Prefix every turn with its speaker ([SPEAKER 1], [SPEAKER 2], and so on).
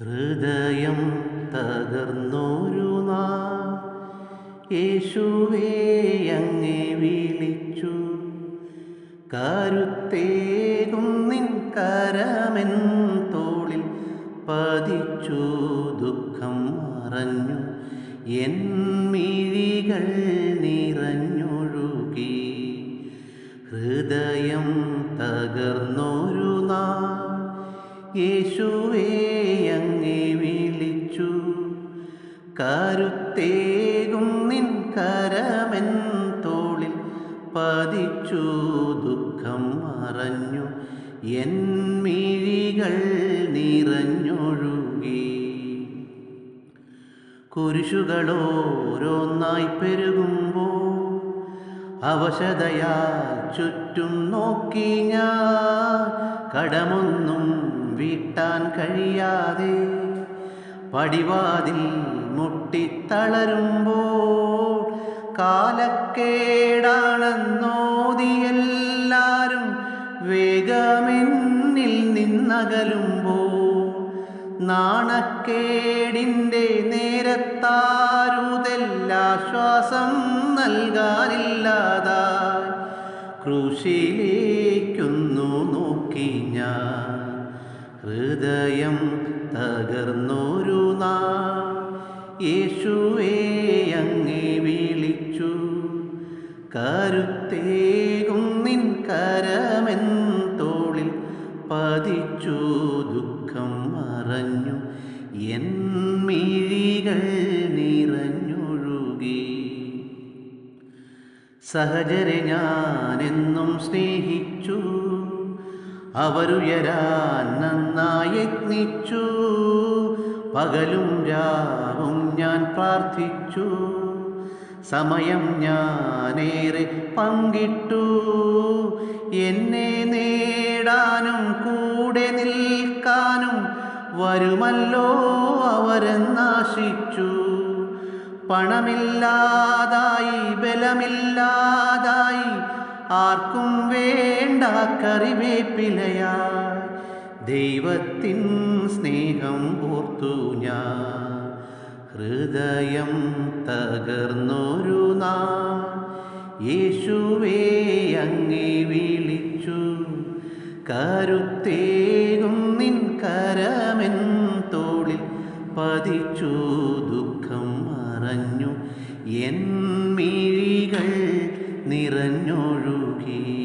[SPEAKER 1] ഹൃദയം തകർന്നൊരു യേശുവേ അങ്ങെ വിളിച്ചു. കരുത്തേകും നിൻ കരമെൻ തോളിൽ പതിച്ചു. ദുഃഖം മറഞ്ഞു എൻ മിഴികൾ നിറഞ്ഞൊഴുകി. ഹൃദയം തകർന്നൊരു നാ യേശുവേ കരുത്തേകും നിൻ കരമെൻ തോളിൽ പതിച്ചു ദുഃഖം മറഞ്ഞു. എൻ മിഴികൾ നിറഞ്ഞൊഴുകി. കുരിശുകളോരോന്നായി പെരുകുമ്പോൾ അവശതയാൽ ചുറ്റും നോക്കി ഞാൻ കടമൊന്നും വീട്ടാൻ കഴിയാതെ പടിവാതിൽ മുട്ടിത്തളരുമ്പോൾ കാലക്കേടാണെന്നോതിയെല്ലാരും വേഗമെന്നിൽ നിന്നകലുമ്പോൾ നാണക്കേടിന്റെ നേരത്താരുതെല്ലാശ്വാസം നൽകാനില്ലാതായി ക്രൂശിലേക്കൊന്നു നോക്കി ഞാൻ ഹൃദയം തകർന്നൊരു നാ യേശുവേ അങ്ങേ വിളിച്ചു. കരുത്തേകും നിൻ കരമെൻ തോളിൽ പതിച്ചു. ദുഃഖം മറഞ്ഞു എൻ മിഴികൾ നിറഞ്ഞൊഴുകി. സഹചരെ ഞാനെന്നും സ്നേഹിച്ചു അവരുയരാൻ നന്നായി യത്നിച്ചു പകലും രാവും ഞാൻ പ്രാർത്ഥിച്ചു. സമയം ഞാനേറെ പങ്കിട്ടു. എന്നെ നേടാനും കൂടെ നിൽക്കാനും വരുമല്ലോ അവരെന്നാശിച്ചു. പണമില്ലാതായി ബലമില്ലാതായി ആർക്കും വേണ്ട കറിവേപ്പിലയായി ദൈവത്തിൻ സ്നേഹം ഓർത്തു ഞാൻ. ഹൃദയം തകർന്നൊരു നാ. യേശുവേ അങ്ങേ വിളിച്ചു. കരുത്തേകും നിൻ കരമെൻ തോളിൽ പതിച്ചു. ദുഃഖം മറഞ്ഞു. എൻ മിഴികൾ നിറഞ്ഞൊഴുകി.